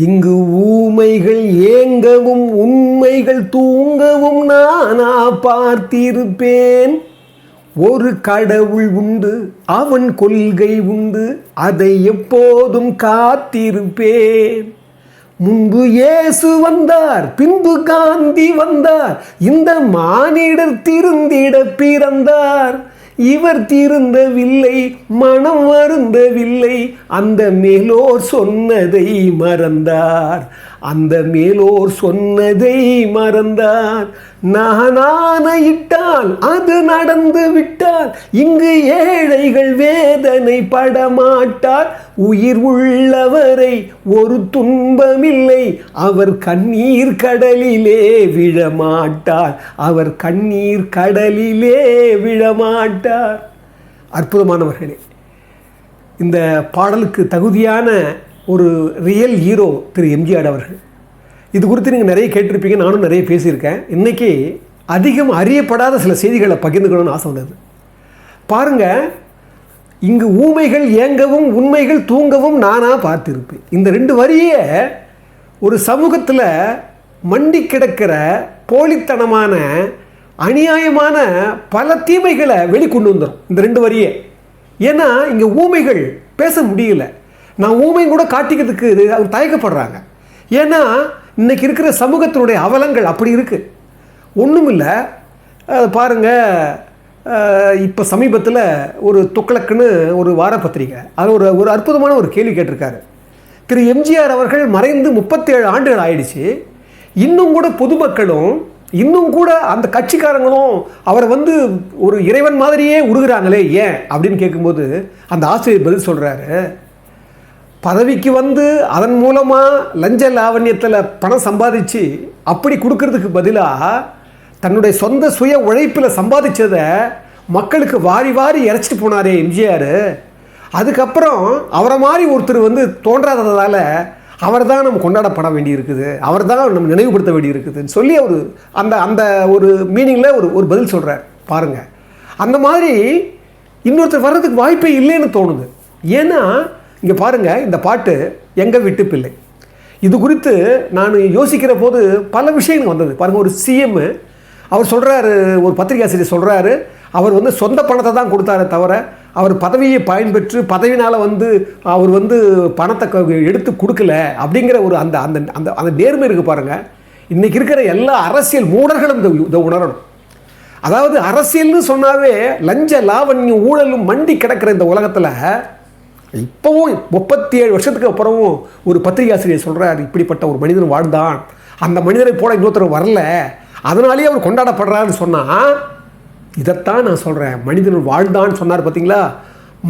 இங்கு ஊமைகள் ஏங்கவும் உண்மைகள் தூங்கவும் நானா பார்த்திருப்பேன். ஒரு கடவுள் உண்டு அவன் கொள்கை உண்டு அதை எப்போதும் காத்திருப்பேன். முன்பு இயேசு வந்தார் பின்பு காந்தி வந்தார் இந்த மானிடர் திருந்திட பிறந்தார். இவர் திருந்தவில்லை மனம் வருந்தவில்லை. அந்த மேலோர் சொன்னதை மறந்தார். அந்த மேலோர் சொன்னதை மறந்தார். நானானையிட்டால் அது நடந்து விட்டால் இங்கு ஏழைகள் வேதனை படமாட்டார். உயிர் உள்ளவரை ஒரு துன்பமில்லை அவர் கண்ணீர் கடலிலே விழமாட்டார். அவர் கண்ணீர் கடலிலே விழமாட்டார். அற்புதமானவர்களே இந்த பாடலுக்கு தகுதியான ஒரு ரியல் ஹீரோ திரு எம்ஜிஆர் அவர்கள். இது குறித்து நீங்கள் நிறைய கேட்டிருப்பீங்க நானும் நிறைய பேசியிருக்கேன். இன்றைக்கி அதிகம் அறியப்படாத சில செய்திகளை பகிர்ந்துக்கணும்னு ஆசை வந்தது. பாருங்கள் இங்கு ஊமைகள் இயங்கவும் உண்மைகள் தூங்கவும் நானாக பார்த்துருப்பேன். இந்த ரெண்டு வரியை ஒரு சமூகத்தில் மண்டி கிடக்கிற போலித்தனமான அநியாயமான பல தீமைகளை வெளிக்கொண்டு வந்துடும் இந்த ரெண்டு வரியை. ஏன்னா இங்கே ஊமைகள் பேச முடியல. நான் ஊமையும் கூட காட்டிக்கிறதுக்கு இது அவங்க தயக்கப்படுறாங்க. ஏன்னா இன்றைக்கி இருக்கிற சமூகத்தினுடைய அவலங்கள் அப்படி இருக்குது ஒன்றும் இல்லை பாருங்கள் இப்போ சமீபத்தில் ஒரு துக்ளக்குன்னு ஒரு வார பத்திரிக்கை அது ஒரு ஒரு அற்புதமான ஒரு கேள்வி கேட்டிருக்காரு. திரு. எம்ஜிஆர் அவர்கள் மறைந்து முப்பத்தேழு ஆண்டுகள் ஆயிடுச்சு. இன்னும் கூட பொதுமக்களும் இன்னும் கூட அந்த கட்சிக்காரங்களும் அவரை வந்து ஒரு இறைவன் மாதிரியே உருகிறாங்களே ஏன் அப்படின்னு கேட்கும்போது அந்த ஆசிரியர் பதில் சொல்கிறாரு பதவிக்கு வந்து அதன் மூலமாக லஞ்ச லாவண்யத்தில் பணம் சம்பாதிச்சு அப்படி கொடுக்கறதுக்கு பதிலாக தன்னுடைய சொந்த சுய உழைப்பில் சம்பாதிச்சதை மக்களுக்கு வாரி வாரி இறைச்சிட்டு போனாரே எம்ஜிஆர். அதுக்கப்புறம் அவரை மாதிரி ஒருத்தர் வந்து தோன்றாததால் அவர் தான் நம்ம கொண்டாடப்பட வேண்டியிருக்குது. அவர் தான் நம்ம நினைவுபடுத்த வேண்டியிருக்குதுன்னு சொல்லி அவர் அந்த அந்த ஒரு மீனிங்கில் ஒரு ஒரு பதில் சொல்கிறார் பாருங்கள் அந்த மாதிரி இன்னொருத்தர் வர்றதுக்கு வாய்ப்பே இல்லைன்னு தோணுது. ஏன்னா இங்கே பாருங்கள் இந்த பாட்டு எங்கள் விட்டு பிள்ளை? இது குறித்து நான் யோசிக்கிற போது பல விஷயங்கள் வந்தது. பாருங்கள் ஒரு சிஎம் அவர் சொல்கிறாரு ஒரு பத்திரிகாசிரியர் சொல்கிறாரு அவர் வந்து சொந்த பணத்தை தான் கொடுத்தாரே தவிர அவர் பதவியை பயன்பெற்று பதவினால் வந்து அவர் வந்து பணத்தை க- எடுத்து கொடுக்கல அப்படிங்கிற ஒரு அந்த அந்த அந்த அந்த நேர்மை இருக்குது பாருங்கள் இன்றைக்கி இருக்கிற எல்லா அரசியல் மூடர்களும் இந்த இதை உணரணும். அதாவது அரசியல்னு சொன்னாவே லஞ்ச லாவண்யம் ஊழலும் மண்டி கிடக்கிற இந்த உலகத்தில் இப்போவும் முப்பத்தி ஏழு வருஷத்துக்கு அப்புறமும் ஒரு பத்திரிகை ஆசிரியர் சொல்கிறார் இப்படிப்பட்ட ஒரு மனிதன் வாழ்ந்தான். அந்த மனிதரை போல இன்னொருத்தர் வரல. அதனாலேயே அவர் கொண்டாடப்படுறாருன்னு சொன்னால் இதைத்தான் நான் சொல்கிறேன் மனிதன் வாழ்ந்தான்னு சொன்னார் பார்த்தீங்களா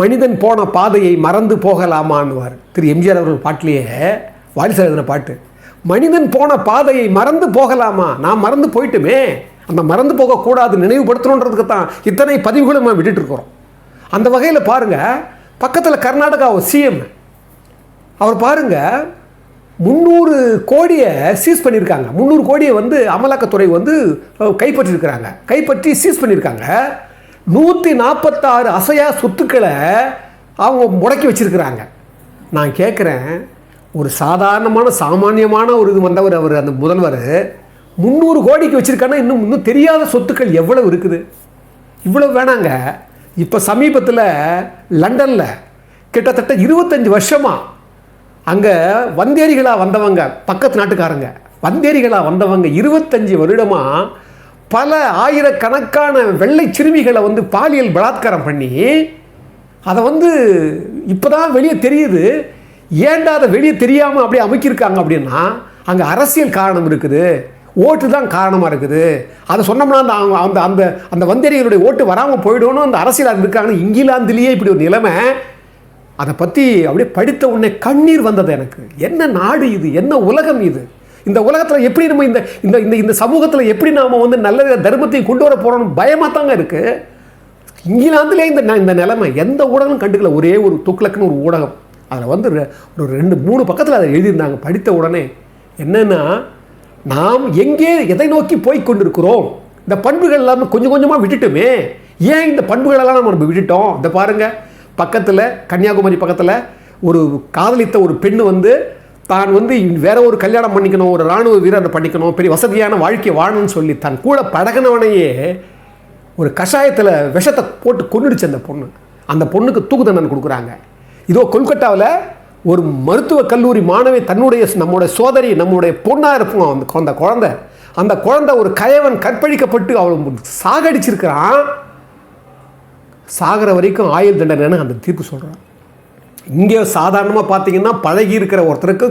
மனிதன் போன பாதையை மறந்து போகலாமான்னுவார். திரு எம்ஜிஆர் அவர்கள் பாட்டிலேயே வாரிசார் எழுதின பாட்டு. மனிதன் போன பாதையை மறந்து போகலாமா? நான் மறந்து போயிட்டுமே. அந்த மறந்து போகக்கூடாது நினைவுபடுத்தணுன்றதுக்கு தான் இத்தனை பதிவுகளும் நம்ம விட்டுட்டு இருக்கிறோம். அந்த வகையில் பாருங்கள் பக்கத்தில் கர்நாடகா சிஎம் அவர் பாருங்கள் முந்நூறு கோடியை சீஸ் பண்ணியிருக்காங்க. முந்நூறு கோடியை வந்து அமலாக்கத்துறை வந்து அஹ், கைப்பற்றியிருக்கிறாங்க. கைப்பற்றி சீஸ் பண்ணியிருக்காங்க. நூற்றி நாற்பத்தாறு அசையா சொத்துக்களை அவங்க முடக்கி வச்சிருக்கிறாங்க. நான் கேட்குறேன் ஒரு சாதாரணமான சாமானியமான ஒரு இது வந்தவர் அவர் அந்த முதல்வர் முந்நூறு கோடிக்கு வச்சிருக்காங்கன்னா இன்னும் இன்னும் தெரியாத சொத்துக்கள் எவ்வளவு இருக்குது? இவ்வளோ வேணாங்க. இப்போ சமீபத்தில் லண்டனில் கிட்டத்தட்ட இருபத்தஞ்சி வருஷமாக அங்கே வந்தேரிகளாக வந்தவங்க பக்கத்து நாட்டுக்காரங்க வந்தேரிகளாக வந்தவங்க இருபத்தஞ்சி வருடமாக பல ஆயிரக்கணக்கான வெள்ளை சிறுமிகளை வந்து பாலியல் பலாத்காரம் பண்ணி அதை வந்து இப்போ தான் வெளியே தெரியுது. ஏன்டா அதை வெளியே தெரியாமல் அப்படியே அமைக்கியிருக்காங்க அப்படின்னா அங்கே அரசியல் காரணம் இருக்குது. ஓட்டு தான் காரணமாக இருக்குது. அதை சொன்னோம்னா அந்த அவங்க அந்த அந்த அந்த வந்தேரிகளுடைய ஓட்டு வராமல் போயிடும்னு அந்த அரசியல் இருக்காங்க இங்கிலாந்துலேயே இப்படி ஒரு நிலைமை. அதை பற்றி அப்படியே படித்த உடனே கண்ணீர் வந்தது எனக்கு. என்ன நாடு இது? என்ன உலகம் இது? இந்த உலகத்தில் எப்படி நம்ம இந்த இந்த இந்த இந்த சமூகத்தில் எப்படி நாம் வந்து நல்ல தர்மத்தையும் கொண்டு வர போகிறோம்னு பயமாக தாங்க இருக்குது இங்கிலாந்துலேயே இந்த ந- இந்த நிலைமை எந்த ஊடகம் கண்டுக்கல. ஒரே ஒரு துக்ளக்குன்னு ஒரு ஊடகம். அதில் வந்து ஒரு ரெண்டு மூணு பக்கத்தில் அதை எழுதியிருந்தாங்க. படித்த உடனே என்னென்னா நாம் எங்கே எதை நோக்கி போய் கொண்டிருக்கிறோம்? இந்த பண்புகள் எல்லாமே கொஞ்சம் கொஞ்சமாக விட்டுட்டுமே. ஏன் இந்த பண்புகளெல்லாம் நம்ம நம்ம விட்டுட்டோம்? இந்த பாருங்க. பக்கத்தில் கன்னியாகுமரி பக்கத்தில் ஒரு காதலித்த ஒரு பெண்ணு வந்து தான் வந்து வேற ஒரு கல்யாணம் பண்ணிக்கணும் ஒரு இராணுவ வீரரை பண்ணிக்கணும் பெரிய வசதியான வாழ்க்கை வாழணும்னு சொல்லி தன் கூட பழகினவனையே ஒரு கஷாயத்தில் விஷத்தை போட்டு கொண்டுடுச்சு அந்த பொண்ணு. அந்த பொண்ணுக்கு தூக்கு தண்டனை கொடுக்குறாங்க. இதோ கொல்கட்டாவில் ஒரு மருத்துவக் கல்லூரி மாணவி தன்னுடைய நம்முடைய சோதரி நம்முடைய பொண்ணாக இருப்போம் அந்த அந்த குழந்தை. அந்த குழந்தை ஒரு கயவன் கற்பழிக்கப்பட்டு அவள் சாகடிச்சிருக்கிறான். சாகிற வரைக்கும் ஆயுள் தண்டனைன்னு அந்த தீர்ப்பு சொல்கிறான் இங்கே சாதாரணமாக பார்த்தீங்கன்னா பழகி இருக்கிற ஒருத்தருக்கு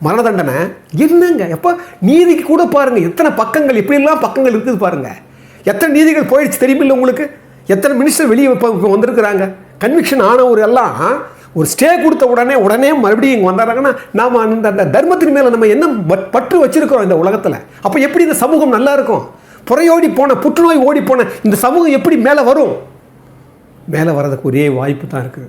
மரண தண்டனை. என்னங்க? எப்போ? நீதிக்கு கூட பாருங்கள் எத்தனை பக்கங்கள் இப்படிலாம் பக்கங்கள் இருக்குது பாருங்கள் எத்தனை நீதிகள் போயிடுச்சு தெரியுமில்ல உங்களுக்கு? எத்தனை மினிஸ்டர் வெளியே இப்போ வந்திருக்கிறாங்க? கன்விக்ஷன் ஆனவர் எல்லாம் ஒரு ஸ்டே கொடுத்த உடனே உடனே மறுபடியும் இங்கே வந்தாங்கன்னா நாம் அந்த அந்த தர்மத்தின் மேலே நம்ம என்ன பட்- பற்று வச்சுருக்கிறோம் இந்த உலகத்தில்? அப்போ எப்படி இந்த சமூகம் நல்லா இருக்கும்? புறையோடி போன புற்றுநோய் ஓடி போன இந்த சமூகம் எப்படி மேலே வரும்? மேலே வர்றதுக்கு ஒரே வாய்ப்பு தான் இருக்குது.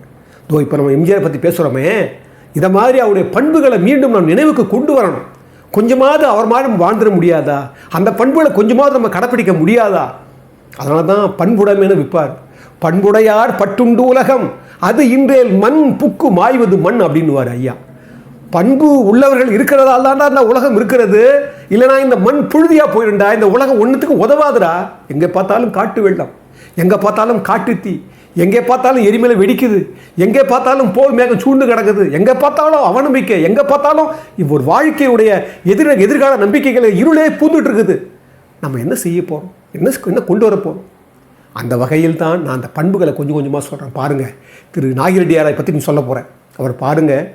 இதோ இப்போ நம்ம எம்ஜிஆர் பற்றி பேசுகிறோமே இதை மாதிரி அவருடைய பண்புகளை மீண்டும் நம்ம நினைவுக்கு கொண்டு வரணும். கொஞ்சமாவது அவர் மாதிரி வாழ்ந்துட முடியாதா? அந்த பண்புகளை கொஞ்சமாவது நம்ம கடைப்பிடிக்க முடியாதா? அதனால தான் பண்புடைமைன்னு விற்பார் பண்புடையார் பட்டுண்டு உலகம். அது இன்றேல் மண் புக்கு மாய்வது மண் அப்படின்னுவார் ஐயா. பண்பு உள்ளவர்கள் இருக்கிறதால தான்டா இந்த உலகம் இருக்கிறது. இல்லைனா இந்த மண் புழுதியா போயிருண்டா? இந்த உலகம் ஒன்றுத்துக்கு உதவாதுடா. எங்கே பார்த்தாலும் காட்டு வெள்ளம். எங்கே பார்த்தாலும் காட்டு தீ. எங்கே பார்த்தாலும் எரிமலை வெடிக்குது. எங்கே பார்த்தாலும் போர் மேகம் சூழ்ந்து கிடக்குது. எங்கே பார்த்தாலும் அவநம்பிக்கை. எங்கே பார்த்தாலும் இவ்வொரு ஒரு வாழ்க்கையுடைய எதிர எதிர்கால நம்பிக்கைகளை இருளே பூந்துட்டு இருக்குது. நம்ம என்ன செய்ய போகிறோம் என்ன என்ன கொண்டு வர போகிறோம் அந்த வகையில் தான் நான் அந்த பண்புகளை கொஞ்சம் கொஞ்சமாக சொல்கிறேன் பாருங்கள் திரு நாகிரெட்டியாரை பற்றி நீ சொல்ல போகிறேன் அவர் பாருங்கள்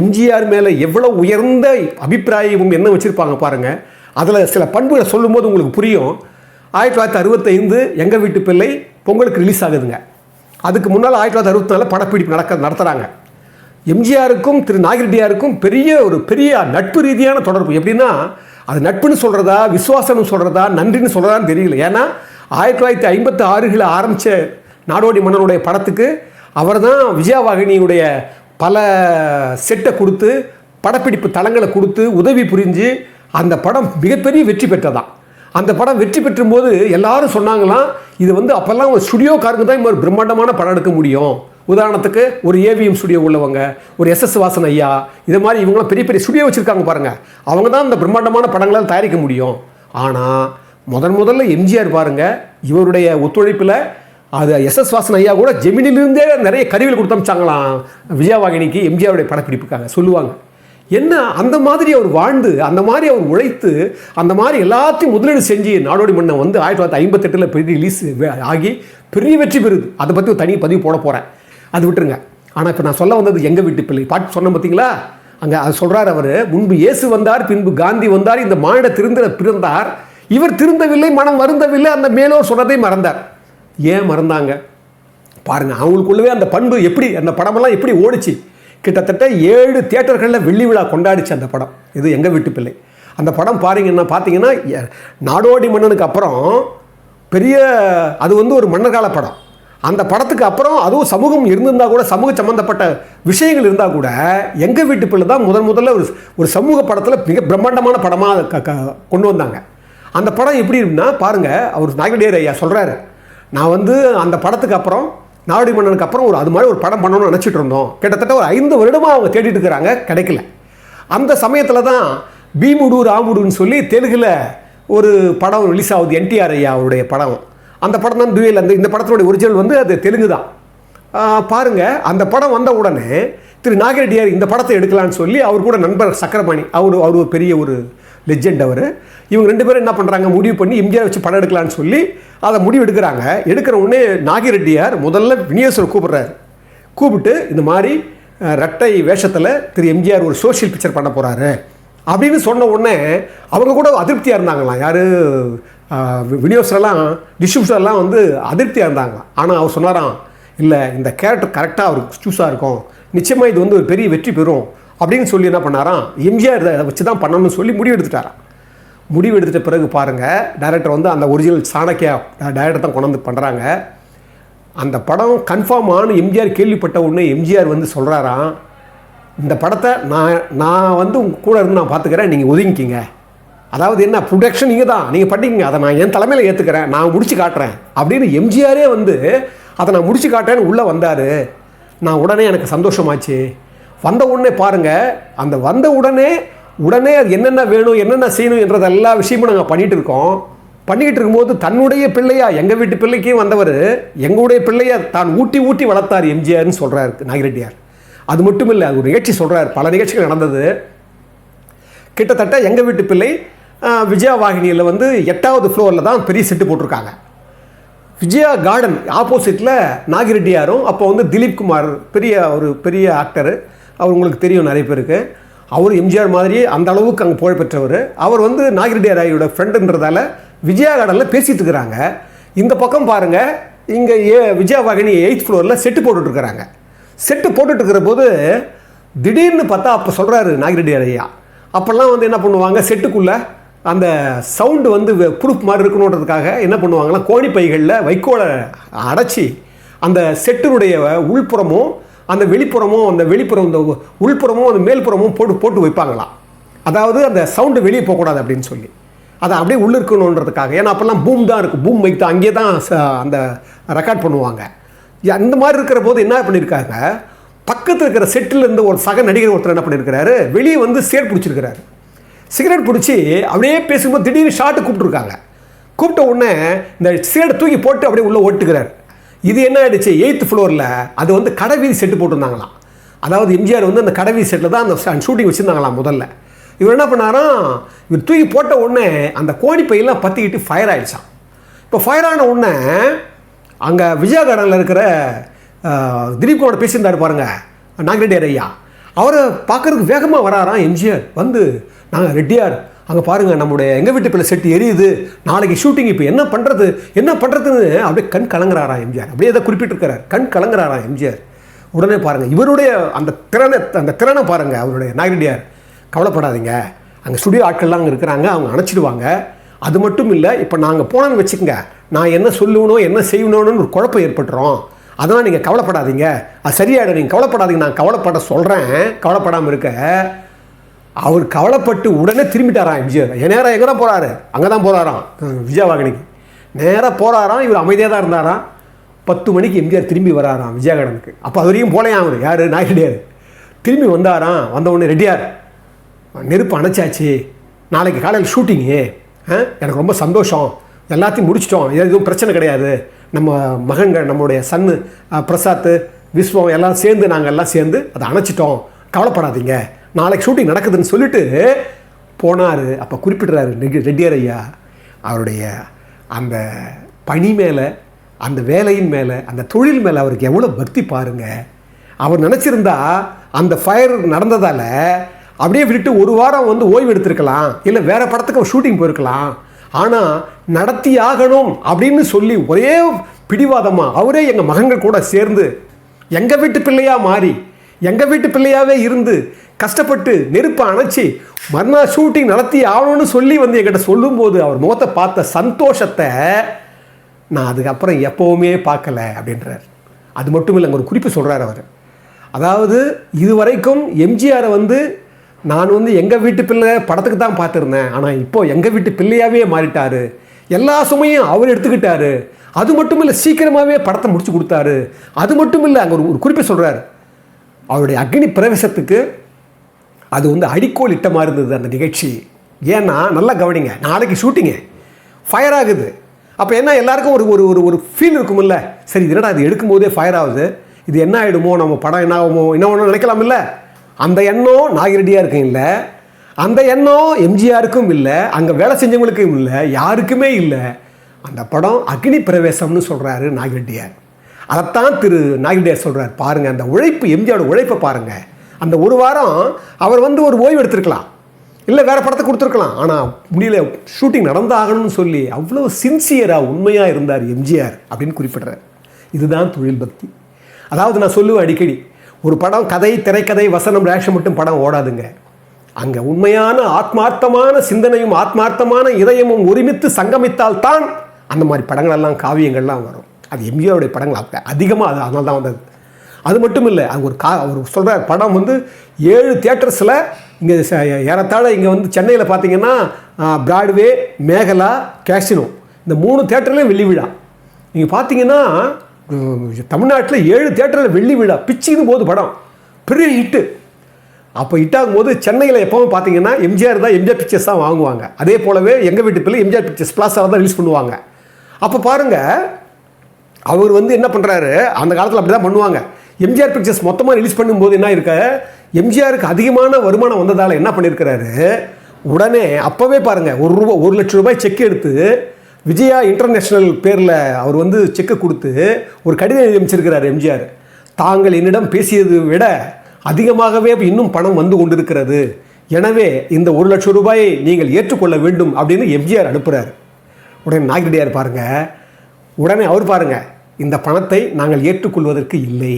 எம்ஜிஆர் மேலே எவ்வளோ உயர்ந்த அபிப்பிராயம் என்ன வச்சுருப்பாங்க பாருங்கள் அதில் சில பண்புகளை சொல்லும்போது உங்களுக்கு புரியும். ஆயிரத்தி தொள்ளாயிரத்தி அறுபத்தைந்து எங்கள் வீட்டு பிள்ளை பொங்கலுக்கு ரிலீஸ் ஆகுதுங்க. அதுக்கு முன்னால் ஆயிரத்தி தொள்ளாயிரத்தி அறுபத்தி நாலில் படப்பிடிப்பு நடக்க நடத்துகிறாங்க எம்ஜிஆருக்கும் திரு நாகிரெட்டியாருக்கும் பெரிய ஒரு பெரிய நட்பு ரீதியான தொடர்பு. எப்படின்னா அது நட்புன்னு சொல்கிறதா விசுவாசம்னு சொல்கிறதா நன்றின்னு சொல்கிறதான்னு தெரியல. ஏன்னா ஆயிரத்தி தொள்ளாயிரத்தி ஐம்பத்தி ஆறுகளில் ஆரம்பித்த நாடோடி மன்னனுடைய படத்துக்கு அவர் தான் விஜயவாகினியுடைய பல செட்டை கொடுத்து படப்பிடிப்பு தளங்களை கொடுத்து உதவி புரிஞ்சு அந்த படம் மிகப்பெரிய வெற்றி பெற்றதான் அந்த படம் வெற்றி பெற்றும் போது எல்லாரும் சொன்னாங்களாம் இது வந்து அப்போல்லாம் ஒரு ஸ்டுடியோக்காரங்க தான் இந்த ஒரு பிரம்மாண்டமான படம் எடுக்க முடியும். உதாரணத்துக்கு ஒரு ஏவிஎம் ஸ்டுடியோ உள்ளவங்க ஒரு எஸ்எஸ் வாசன் ஐயா இது மாதிரி இவங்களாம் பெரிய பெரிய ஸ்டுடியோ வச்சுருக்காங்க பாருங்கள் அவங்க தான் இந்த பிரம்மாண்டமான படங்களால் தயாரிக்க முடியும். ஆனால் முதன் முதல்ல எம்ஜிஆர் பாருங்கள் இவருடைய ஒத்துழைப்பில் அது எஸ்எஸ் வாசன் ஐயா கூட ஜெமினிலிருந்தே நிறைய கருவிகள் கொடுத்தமிச்சாங்களாம் விஜயவாகினிக்கு எம்ஜிஆருடைய படப்பிடிப்புக்காக சொல்லுவாங்க. என்ன அந்த மாதிரி அவர் வாழ்ந்து அந்த மாதிரி அவர் உழைத்து அந்த மாதிரி எல்லாத்தையும் முதலீடு செஞ்சு நாடோடி மண்ணை வந்து ஆயிரத்தி தொள்ளாயிரத்தி ஐம்பத்தெட்டில் பெரிய ரிலீஸ் ஆகி பெரிய வெற்றி பெறுது. அதை பற்றி ஒரு தனி பதிவு போட போகிறேன் அது விட்டுருங்க. ஆனால் இப்போ நான் சொல்ல வந்தது எங்கள் வீட்டு பிள்ளை. பாட்டு சொன்னேன் பார்த்தீங்களா அங்கே அது சொல்கிறார் அவர். முன்பு இயேசு வந்தார் பின்பு காந்தி வந்தார் இந்த மாநில திருந்த பிறந்தார். இவர் திருந்தவில்லை மனம் வருந்தவில்லை அந்த மேலோர் சொன்னதை மறந்தார். ஏன் மறந்தாங்க? பாருங்க அவங்களுக்குள்ளவே அந்த பண்பு எப்படி அந்த படமெல்லாம் எப்படி ஓடிச்சு? கிட்டத்தட்ட ஏழு தியேட்டர்களில் வெள்ளி விழா கொண்டாடிச்சு அந்த படம். இது எங்கள் வீட்டு பிள்ளை. அந்த படம் பாருங்கன்னா பார்த்தீங்கன்னா நாடோடி மன்னனுக்கு அப்புறம் பெரிய அது வந்து ஒரு மன்னர்கால படம். அந்த படத்துக்கு அப்புறம் அதுவும் சமூகம் இருந்திருந்தால் கூட சமூக சம்மந்தப்பட்ட விஷயங்கள் இருந்தால் கூட எங்கள் வீட்டு பிள்ளை தான் முதன் முதல்ல ஒரு ஒரு சமூக படத்தில் மிக பிரம்மாண்டமான படமாக கொண்டு வந்தாங்க. அந்த படம் எப்படி இருக்குன்னா பாருங்கள் அவர் நாகடேர் ஐயா சொல்கிறாரு நான் வந்து அந்த படத்துக்கு அப்புறம் நாவடி மன்னனுக்கு அப்புறம் ஒரு அது மாதிரி ஒரு படம் பண்ணணும்னு நினச்சிட்டு இருந்தோம். கிட்டத்தட்ட ஒரு ஐந்து வருடமாக அவங்க தேடிட்டு இருக்கிறாங்க கிடைக்கல. அந்த சமயத்தில் தான் பீமுடு ராமுடுன்னு சொல்லி தெலுங்கில் ஒரு படம் ரிலீஸ் ஆகுது என்டிஆர் ஐயா அவருடைய படம். அந்த படம் தான் டுவேல் அந்த இந்த படத்தினுடைய ஒரிஜினல் வந்து அது தெலுங்கு தான். பாருங்கள் அந்த படம் வந்த உடனே திரு நாகரெட்டியார் இந்த படத்தை எடுக்கலான்னு சொல்லி அவர் கூட நண்பர் சக்கரபாணி அவர் அவர் பெரிய ஒரு லெஜெண்ட் அவர். இவங்க ரெண்டு பேரும் என்ன பண்ணுறாங்க முடிவு பண்ணி எம்ஜிஆர் வச்சு படம் எடுக்கலான்னு சொல்லி அதை முடிவு எடுக்கிறாங்க. எடுக்கிற உடனே நாகிரெட்டியார் முதல்ல விநியோகரை கூப்பிட்றாரு. கூப்பிட்டு இந்த மாதிரி அஹ், ரெட்டை வேஷத்தில் திரு எம்ஜிஆர் ஒரு சோஷியல் பிக்சர் பண்ண போகிறாரு அப்படின்னு சொன்ன உடனே அவங்க கூட அதிருப்தியாக இருந்தாங்களாம். யார்? விநியோகரெல்லாம் டிஸ்ட்ரிபியூஷர்லாம் வந்து அதிருப்தியாக இருந்தாங்களாம். ஆனால் அவர் சொன்னாராம் இல்லை இந்த கேரக்டர் கரெக்டாக அவருக்கு சூஸாக இருக்கும். நிச்சயமாக இது வந்து ஒரு பெரிய வெற்றி பெறும். அப்படின்னு சொல்லி என்ன பண்ணாராம்? எம்ஜிஆர் இதை வச்சு தான் பண்ணணும்னு சொல்லி முடிவு எடுத்துட்டாராம். முடிவு எடுத்துட்ட பிறகு பாருங்கள் டைரக்டர் வந்து அந்த ஒரிஜினல் சாணக்கியா டைரக்டர் தான் கொண்டு வந்து பண்ணுறாங்க அந்த படம் கன்ஃபார்ம் ஆன எம்ஜிஆர் கேள்விப்பட்ட உடனே எம்ஜிஆர் வந்து சொல்கிறாராம் இந்த படத்தை நான் நான் வந்து உங்க கூட இருந்து நான் பார்த்துக்கிறேன் நீங்கள் ஒதுங்கிக்கிங்க. அதாவது என்ன ப்ரொடக்ஷன் நீங்கள் தான் நீங்கள் பண்ணிக்கங்க. அதை நான் என் தலைமையில் ஏற்றுக்கிறேன் நான் முடிச்சு காட்டுறேன். அப்படின்னு எம்ஜிஆரே வந்து அதை நான் முடிச்சு காட்டுறேன்னு உள்ளே வந்தார். நான் உடனே எனக்கு சந்தோஷமாச்சு. வந்த உடனே பாருங்க அந்த வந்த உடனே உடனே அது என்னென்ன வேணும் என்னென்ன செய்யணும் என்றது எல்லா விஷயமும் நாங்கள் பண்ணிட்டு இருக்கோம். பண்ணிக்கிட்டு இருக்கும்போது தன்னுடைய பிள்ளையா எங்கள் வீட்டு பிள்ளைக்கும் வந்தவர் எங்களுடைய பிள்ளையா தான் ஊட்டி ஊட்டி வளர்த்தார் எம்ஜிஆர்னு சொல்கிறாரு நாகிரெட்டியார். அது மட்டும் இல்லை அது ஒரு நிகழ்ச்சி சொல்கிறார் பல நிகழ்ச்சிகள் நடந்தது. கிட்டத்தட்ட எங்கள் வீட்டு பிள்ளை விஜயா வாகினியில் வந்து எட்டாவது ஃப்ளோரில் தான் பெரிய செட்டு போட்டிருக்காங்க. விஜயா கார்டன் ஆப்போசிட்டில் நாகிரெட்டியாரும் அப்போ வந்து திலீப் குமார் பெரிய ஒரு பெரிய ஆக்டர் அவர் உங்களுக்கு தெரியும் நிறைய பேருக்கு. அவர் எம்ஜிஆர் மாதிரி அந்த அளவுக்கு அங்கே புகழ்பெற்றவர் அவர் வந்து நாகிரெட்டியார் ஐயோட ஃப்ரெண்டுன்றதால விஜயா கார்டனில் பேசிகிட்டு இருக்கிறாங்க. இந்த பக்கம் பாருங்கள் இங்கே ஏ விஜயா வாகினி எயித் ஃப்ளோரில் செட்டு போட்டுட்ருக்குறாங்க செட்டு போட்டுட்ருக்கிற போது திடீர்னு பார்த்தா அப்போ சொல்கிறாரு நாகிரெட்டியார் ஐயா. அப்போல்லாம் வந்து என்ன பண்ணுவாங்க செட்டுக்குள்ளே அந்த சவுண்டு வந்து ப்ரூஃப் மாதிரி இருக்கணுன்றதுக்காக என்ன பண்ணுவாங்கன்னா கோணிப்பைகளில் வைக்கோலை அடைச்சி அந்த செட்டினுடைய உள்புறமும் அந்த வெளிப்புறமும் அந்த வெளிப்புறம் இந்த உள்புறமும் அந்த மேல்புறமும் போட்டு போட்டு வைப்பாங்களாம் அதாவது அந்த சவுண்டு வெளியே போகக்கூடாது அப்படின்னு சொல்லி. அதை அப்படியே உள்ளே இருக்கணுன்றதுக்காக. ஏன்னா அப்போல்லாம் பூம் தான் இருக்கும். பூம் மைக் தான். அங்கேயே தான் ச- அந்த ரெக்கார்ட் பண்ணுவாங்க. அந்த மாதிரி இருக்கிற போது என்ன பண்ணியிருக்காங்க? பக்கத்தில் இருக்கிற செட்டில் இருந்து ஒரு சக நடிகர் ஒருத்தர் என்ன பண்ணியிருக்கிறாரு? வெளியே வந்து சேர் பிடிச்சிருக்கிறாரு. சிகரெட் பிடிச்சி அப்படியே பேசும்போது திடீர்னு ஷார்ட்டு கூப்பிட்ருக்காங்க கூப்பிட்ட உடனே இந்த சேடை தூக்கி போட்டு அப்படியே உள்ளே ஓட்டுக்கிறார் இது என்ன ஆயிடுச்சு? எயித்து ஃப்ளோரில் அது வந்து கடைவீதி செட்டு போட்டிருந்தாங்களாம். அதாவது எம்ஜிஆர் வந்து அந்த கடைவீதி செட்டில் தான் அந்த ஷூட்டிங் வச்சுருந்தாங்களாம் முதல்ல. இவர் என்ன பண்ணாராம் இவர் தூக்கி போட்ட உடனே அந்த கோணிப்பையெல்லாம் பற்றிக்கிட்டு ஃபயர் ஆகிடுச்சான் இப்போ ஃபயர் ஆன உடனே அங்கே விஜயா கார்டனில் இருக்கிற அஹ், திலீப் குமார் பேசியிருந்தாரு பாருங்க நாகரெட்டியார் ஐயா. அவரை பார்க்கறதுக்கு வேகமாக வராராம் எம்ஜிஆர். வந்து நாங்கள் ரெட்டியார் அங்கே பாருங்கள் நம்முடைய எங்கள் வீட்டு பிள்ளை செட்டு எரியுது. நாளைக்கு ஷூட்டிங் இப்போ என்ன பண்ணுறது என்ன பண்ணுறதுன்னு அப்படியே கண் கலங்குறாரா எம்ஜிஆர். அப்படியே அதை குறிப்பிட்டிருக்கிறார். கண் கலங்குறாரா எம்ஜிஆர். உடனே பாருங்கள் இவருடைய அந்த திறனை அந்த திறனை பாருங்கள் அவருடைய நாகரடியார் கவலைப்படாதீங்க. அங்கே ஸ்டுடியோ ஆட்கள்லாம் அங்கே இருக்கிறாங்க அவங்க அணைச்சிடுவாங்க. அது மட்டும் இல்லை இப்போ நாங்கள் போனோன்னு வச்சுக்கோங்க நான் என்ன சொல்லணும் என்ன செய்யணும்னு ஒரு குழப்பம் ஏற்பட்டுரும். அதெல்லாம் நீங்கள் கவலைப்படாதீங்க. அது சரியாயிடும். நீங்கள் கவலைப்படாதீங்க. நான் கவலைப்பட சொல்கிறேன் கவலைப்படாமல் இருக்க. அவர் கவலைப்பட்டு உடனே திரும்பிட்டாராம் விஜய் என் நேரம் எங்கே தான் போகிறாரு அங்கே தான் போகிறாராம் விஜயவாகனிக்கு நேராக போகிறாராம் இவர் அமைதியாக தான் இருந்தாராம். பத்து மணிக்கு எம்ஜிஆர் திரும்பி வராராம் விஜயகாடனுக்கு அப்போ அது வரைக்கும் போலையாம் அவர்? யார்? நாயுடையார் திரும்பி வந்தாராம் வந்த உடனே ரெடியார் நெருப்பு அணைச்சாச்சு. நாளைக்கு காலையில் ஷூட்டிங்கு எனக்கு ரொம்ப சந்தோஷம். எல்லாத்தையும் முடிச்சிட்டோம். இது எதுவும் பிரச்சனை கிடையாது. நம்ம மகன்கள் நம்மளுடைய சன்னு பிரசாத்து பிரசாத் விஸ்வம் எல்லாம் சேர்ந்து நாங்கள் எல்லாம் சேர்ந்து அதை அணைச்சிட்டோம். கவலைப்படாதீங்க. நாளைக்கு ஷூட்டிங் நடக்குதுன்னு சொல்லிட்டு போனார். அப்போ குறிப்பிட்றாரு ரெட்டியார் ஐயா அவருடைய அந்த பணி மேலே அந்த வேலையின் மேலே அந்த தொழில் மேலே அவருக்கு எவ்வளோ பக்தி பாருங்கள் அவர் நினச்சிருந்தா அந்த ஃபயர் நடந்ததால் அப்படியே விட்டுட்டு ஒரு வாரம் வந்து ஓய்வு எடுத்திருக்கலாம். இல்லை வேறு படத்துக்கு அவர் ஷூட்டிங் போயிருக்கலாம். ஆனால் நடத்தி ஆகணும் அப்படின்னு சொல்லி ஒரே பிடிவாதமாக அவரே எங்கள் மகன்கள் கூட சேர்ந்து எங்கள் வீட்டு பிள்ளையாக மாறி எங்கள் வீட்டு பிள்ளையாகவே இருந்து கஷ்டப்பட்டு நெருப்பை அணைச்சி மறுநாள் ஷூட்டிங் நடத்தி ஆகணும்னு சொல்லி வந்து என்கிட்ட சொல்லும்போது அவர் முகத்தை பார்த்த சந்தோஷத்தை நான் அதுக்கப்புறம் எப்போவுமே பார்க்கல அப்படின்றார். அது மட்டும் இல்லைங்க ஒரு குறிப்பு சொல்கிறார் அவர். அதாவது இதுவரைக்கும் எம்ஜிஆரை வந்து நான் வந்து எங்கள் வீட்டு பிள்ளை படத்துக்கு தான் பார்த்துருந்தேன். ஆனால் இப்போ எங்கள் வீட்டு பிள்ளையாகவே மாறிட்டார். எல்லா சுமையும் அவர் எடுத்துக்கிட்டாரு. அது மட்டும் இல்லை சீக்கிரமாகவே படத்தை முடிச்சு கொடுத்தாரு. அது மட்டும் இல்லை அங்கே ஒரு ஒரு குறிப்பை சொல்கிறார் அவருடைய அக்னி பிரவேசத்துக்கு அது வந்து அடிக்கோல் இட்ட மாதிரி இருந்தது அந்த நிகழ்ச்சி. ஏன்னா நல்லா கவனிங்க நாளைக்கு ஷூட்டிங்கு ஃபயர் ஆகுது. அப்போ என்ன எல்லாருக்கும் ஒரு ஒரு ஒரு ஒரு ஃபீல் இருக்கும்ல சரி இது என்னடா அது எடுக்கும்போதே ஃபயர் ஆகுது. இது என்ன ஆகிடுமோ நம்ம படம் என்ன ஆகுமோ என்ன ஒன்று நினைக்கலாம்ல அந்த எண்ணம் நாகிரெட்டியாக இருக்கும் இல்லை? அந்த எண்ணம் எம்ஜிஆருக்கும் இல்லை. அங்கே வேலை செஞ்சவங்களுக்கும் இல்லை. யாருக்குமே இல்லை. அந்த படம் அக்னி பிரவேசம்னு சொல்கிறாரு நாகிரெட்டியார் அதைத்தான் திரு நாகிரெட்டியார் சொல்கிறார் பாருங்கள் அந்த உழைப்பு எம்ஜிஆரோட உழைப்பை பாருங்கள் அந்த ஒரு வாரம் அவர் வந்து ஒரு ஓய்வு எடுத்திருக்கலாம். இல்லை வேறு படத்தை கொடுத்துருக்கலாம். ஆனால் முடியல ஷூட்டிங் நடந்தாகணும்னு சொல்லி அவ்வளோ சின்சியராக உண்மையாக இருந்தார் எம்ஜிஆர் அப்படின்னு குறிப்பிடுறார். இதுதான் தொழில் பக்தி. அதாவது நான் சொல்லுவேன் அடிக்கடி ஒரு படம் கதை திரைக்கதை வசனம் ரேஷன் மட்டும் படம் ஓடாதுங்க. அங்கே உண்மையான ஆத்மார்த்தமான சிந்தனையும் ஆத்மார்த்தமான இதயமும் ஒருமித்து சங்கமித்தால் தான் அந்த மாதிரி படங்களெல்லாம் காவியங்கள்லாம் வரும். அது எம்ஜிஆருடைய படங்கள் அப்போ அதிகமாக அது அதனால தான் வந்தது. அது மட்டும் இல்லை அங்கே ஒரு கா அவர் சொல்கிற படம் வந்து ஏழு தியேட்டர்ஸில் இங்கே ஏறத்தாழ இங்கே வந்து சென்னையில் பார்த்தீங்கன்னா பிராட்வே மேகலா கேஷினோ இந்த மூணு தேட்டர்லேயும் வெள்ளி விழா. நீங்கள் பார்த்தீங்கன்னா தமிழ்நாட்டில் ஏழு தேட்டரில் வெள்ளி விழா. பிச்சுன்னு போது படம். பெரிய ஹிட்டு. அப்போ ஹிட்டாகும் போது சென்னையில் எப்போவும் பார்த்தீங்கன்னா எம்ஜிஆர் தான் எம்ஜிஆர் பிக்சர்ஸ் தான் வாங்குவாங்க. அதே போலவே எங்கள் வீட்டு பிள்ளை எம்ஜிஆர் பிக்சர்ஸ் பிளாஸாக தான் ரிலீஸ் பண்ணுவாங்க. அப்போ பாருங்கள் அவர் வந்து என்ன பண்ணுறாரு அந்த காலத்தில் அப்படி தான் பண்ணுவாங்க. எம்ஜிஆர் பிக்சர்ஸ் மொத்தமாக ரிலீஸ் பண்ணும்போது என்ன இருக்க எம்ஜிஆருக்கு அதிகமான வருமானம் வந்ததால் என்ன பண்ணியிருக்கிறாரு உடனே அப்போவே பாருங்கள் ஒரு ரூபா ஒரு லட்சம் ரூபாய் செக் எடுத்து விஜயா இன்டர்நேஷ்னல் பேரில் அவர் வந்து செக்கை கொடுத்து ஒரு கடிதம் எழுதி அமைச்சிருக்கிறார் எம்ஜிஆர். தாங்கள் என்னிடம் பேசியதை விட அதிகமாகவே இன்னும் பணம் வந்து கொண்டிருக்கிறது. எனவே இந்த ஒரு லட்சம் ரூபாயை நீங்கள் ஏற்றுக்கொள்ள வேண்டும் அப்படின்னு எம்ஜிஆர் அனுப்புகிறார் உடனே நாகிரெட்டியார் பாருங்கள் உடனே அவர் பாருங்கள் இந்த பணத்தை நாங்கள் ஏற்றுக்கொள்வதற்கு இல்லை.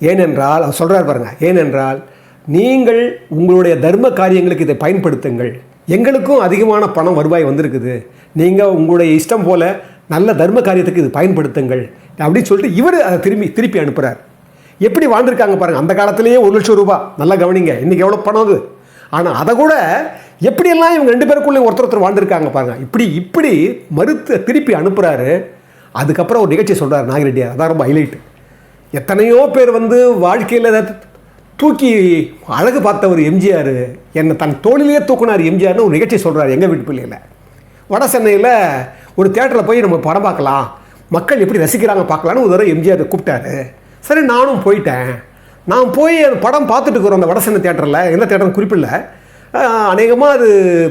ஏனென்றால் அவர் சொல்கிறார் பாருங்க ஏனென்றால் நீங்கள் உங்களுடைய தர்ம காரியங்களுக்கு இதை பயன்படுத்துங்கள். எங்களுக்கும் அதிகமான பணம் வருவாய் வந்திருக்குது. நீங்கள் உங்களுடைய இஷ்டம் போல நல்ல தர்ம காரியத்துக்கு இது பயன்படுத்துங்கள். அப்படின்னு சொல்லிட்டு இவர் அதை திரும்பி திருப்பி அனுப்புகிறார் எப்படி வாழ்ந்திருக்காங்க பாருங்கள் அந்த காலத்திலேயே ஒரு லட்சம் ரூபா நல்லா கவனிங்க இன்றைக்கி எவ்வளோ பணம் அது? ஆனால் அதை கூட எப்படியெல்லாம் இவங்க ரெண்டு பேருக்குள்ளே ஒருத்தர் ஒருத்தர் வாழ்ந்திருக்காங்க பாருங்கள் இப்படி இப்படி மறுத்து திருப்பி அனுப்புகிறாரு அதுக்கப்புறம் ஒரு நிகழ்ச்சி சொல்கிறார் நாகிரெட்டியார் அதான் ரொம்ப ஹைலைட்டு எத்தனையோ பேர் வந்து வாழ்க்கையில் தூக்கி அழகு பார்த்த ஒரு எம்ஜிஆர். என்னை தன் தோளிலேயே தூக்குனார் எம்ஜிஆர்னு ஒரு நிகழ்ச்சி சொல்கிறார் எங்கள் வீட்டு பிள்ளையில். வட சென்னையில் ஒரு தேட்டரில் போய் நம்ம படம் பார்க்கலாம். மக்கள் எப்படி ரசிக்கிறாங்க பார்க்கலான்னு ஒரு தடவை எம்ஜிஆர் கூப்பிட்டாரு. சரி நானும் போயிட்டேன். நான் போய் அந்த படம் பார்த்துட்டு இருக்கிறோம் அந்த வடசென்னை தேட்டரில் எந்த தேட்டர்னு குறிப்பிடல. அநேகமாக அது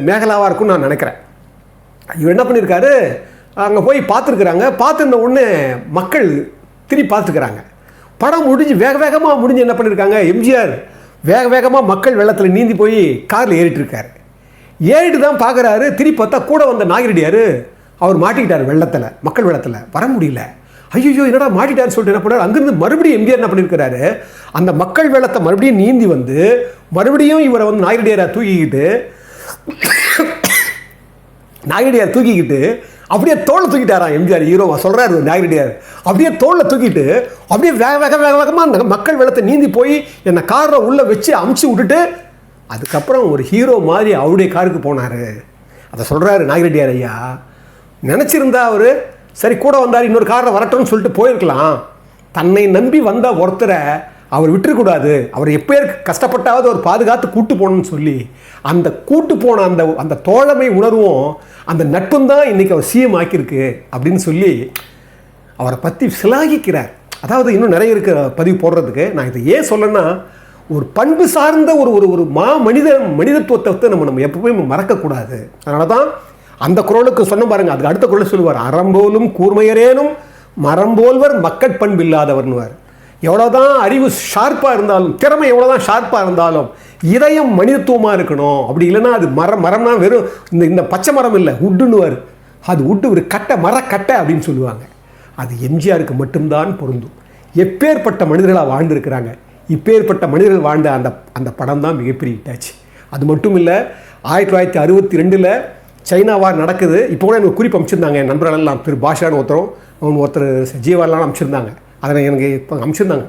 மேகலாவாக இருக்கும்னு நான் நினைக்கிறேன். இவர் என்ன பண்ணியிருக்காரு அங்கே போய் பார்த்துருக்குறாங்க. பார்த்துருந்த உடனே மக்கள் திரும்பி பார்த்துக்கிறாங்க. படம் முடிஞ்சு வேக வேகமாக முடிஞ்சு என்ன பண்ணியிருக்காங்க எம்ஜிஆர் வேக வேகமாக மக்கள் வெள்ளத்தில் நீந்தி போய் காரில் ஏறிட்டுருக்கார். ஏறிட்டு தான் பார்க்குறாரு திருப்பி பார்த்தா கூட வந்த நாகிரடியார் அவர் மாட்டிக்கிட்டார் வெள்ளத்தில் மக்கள் வெள்ளத்தில். வர முடியல. ஐயோ என்னடா மாட்டிட்டாருன்னு சொல்லிட்டு என்ன பண்ணார்? அங்கேருந்து மறுபடியும் எம்ஜிஆர் என்ன பண்ணியிருக்கிறாரு அந்த மக்கள் வெள்ளத்தை மறுபடியும் நீந்தி வந்து மறுபடியும் இவரை வந்து நாகிரெடியாரை தூக்கிக்கிட்டு நாகிரெடியார் தூக்கிக்கிட்டு அப்படியே தோலை தூக்கிட்டாராம் எம்ஜிஆர் ஹீரோவா சொல்கிறாரு நாகிரெடியார் அப்படியே தோலை தூக்கிட்டு அப்படியே வேக வேக வேக வேகமாக அந்த மக்கள் வெள்ளத்தை நீந்தி போய் என்னை காரில் உள்ளே வச்சு அமுச்சு விட்டுட்டு அதுக்கப்புறம் ஒரு ஹீரோ மாதிரி அவருடைய காருக்கு போனார். அதை சொல்கிறாரு நாகரெட்டியார் ஐயா. நினச்சிருந்தா அவர் சரி கூட வந்தார் இன்னொரு காரில் வரட்டும்னு சொல்லிட்டு போயிருக்கலாம். தன்னை நம்பி வந்த ஒருத்தரை அவர் விட்டுறக்கூடாது. அவர் எப்போ கஷ்டப்பட்டாவது அவர் பாதுகாத்து கூட்டு போகணும்னு சொல்லி அந்த கூட்டு போன அந்த அந்த தோழமை உணர்வும் அந்த நட்பும் தான் இன்றைக்கி அவர் சிஎம் ஆக்கியிருக்கு அப்படின்னு சொல்லி அவரை பற்றி சிலாகிக்கிறார். அதாவது இன்னும் நிறைய இருக்க பதிவு போடுறதுக்கு. நான் இதை ஏன் சொல்லணும்னா ஒரு பண்பு சார்ந்த ஒரு ஒரு ஒரு மா மனித மனிதத்துவத்தை நம்ம நம்ம எப்பவுமே மறக்கக்கூடாது. அதனால தான் அந்த குரலுக்கு சொன்ன பாருங்க அதுக்கு அடுத்த குரல் சொல்லுவார் அறம்போலும் கூர்மையரேனும் மரம்போல்வர் மக்கட்பண்பு இல்லாதவர்னுவார் எவ்வளோதான் அறிவு ஷார்ப்பாக இருந்தாலும் திறமை எவ்வளோதான் ஷார்ப்பாக இருந்தாலும் இதயம் மனிதத்துவமாக இருக்கணும். அப்படி இல்லைன்னா அது மரம் மரம்னா வெறும் இந்த இந்த பச்சை மரம் இல்லை உட்டுன்னுவார் அது உட்டு ஒரு கட்டை மரக்கட்டை அப்படின்னு சொல்லுவாங்க. அது எம்ஜிஆருக்கு மட்டும்தான் பொருந்தும். எப்பேற்பட்ட மனிதர்களாக வாழ்ந்துருக்கிறாங்க இப்பேற்பட்ட மனிதர்கள் வாழ்ந்த அந்த அந்த படம் தான் மிகப்பெரிய ஹிட்டாச்சு அது மட்டும் இல்லை ஆயிரத்தி தொள்ளாயிரத்தி அறுபத்தி ரெண்டில் சைனா வார் நடக்குது. இப்போ கூட எனக்கு குறிப்பு அமைச்சிருந்தாங்க என் நண்பர்களெல்லாம் திரு பாஷான்னு ஒருத்தரும் அவன் ஒருத்தர் ஜீவாலாம் அமைச்சிருந்தாங்க. அதை எனக்கு இப்போ அமிச்சிருந்தாங்க.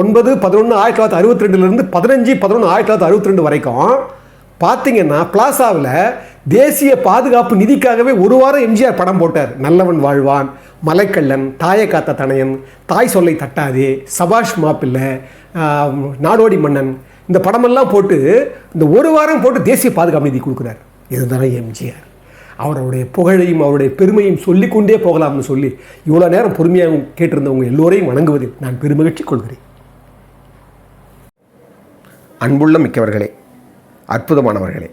ஒன்பது பதினொன்று ஆயிரத்தி தொள்ளாயிரத்தி அறுபத்தி ரெண்டுலேருந்து பதினஞ்சு பதினொன்று ஆயிரத்தி தொள்ளாயிரத்தி அறுபத்தி ரெண்டு வரைக்கும் பார்த்தீங்கன்னா பிளாசாவில் தேசிய பாதுகாப்பு நிதிக்காகவே ஒரு வாரம் எம்ஜிஆர் படம் போட்டார். நல்லவன் வாழ்வான் மலைக்கள்ளன் தாயை காத்த தனையன் தாய் சொல்லை தட்டாதே சபாஷ் மாப்பிள்ளை நாடோடி மன்னன் இந்த படமெல்லாம் போட்டு இந்த ஒரு வாரம் போட்டு தேசிய பாதுகாப்பு நிதி கொடுக்குறார். இதுதானே எம்ஜிஆர். அவருடைய புகழையும் அவருடைய பெருமையும் சொல்லிக்கொண்டே போகலாம்னு சொல்லி இவ்வளோ நேரம் பொறுமையாக கேட்டிருந்தவங்க எல்லோரையும் வணங்குவதில் நான் பெருமகிழ்ச்சி கொள்கிறேன். அன்புள்ள மிக்கவர்களே அற்புதமானவர்களே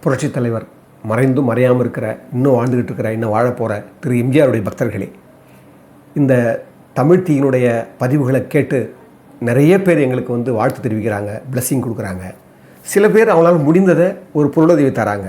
புரட்சித் தலைவர் மறைந்தும் மறையாமல் இருக்கிற இன்னும் வாழ்ந்துக்கிட்டு இருக்கிற இன்னும் வாழப்போகிற திரு எம்ஜிஆருடைய பக்தர்களே இந்த தமிழ் தீயினுடைய பதிவுகளை கேட்டு நிறைய பேர் எங்களுக்கு வந்து வாழ்த்து தெரிவிக்கிறாங்க பிளஸ்ஸிங் கொடுக்குறாங்க. சில பேர் அவங்களால முடிந்ததை ஒரு பொருளுதவி தராங்க.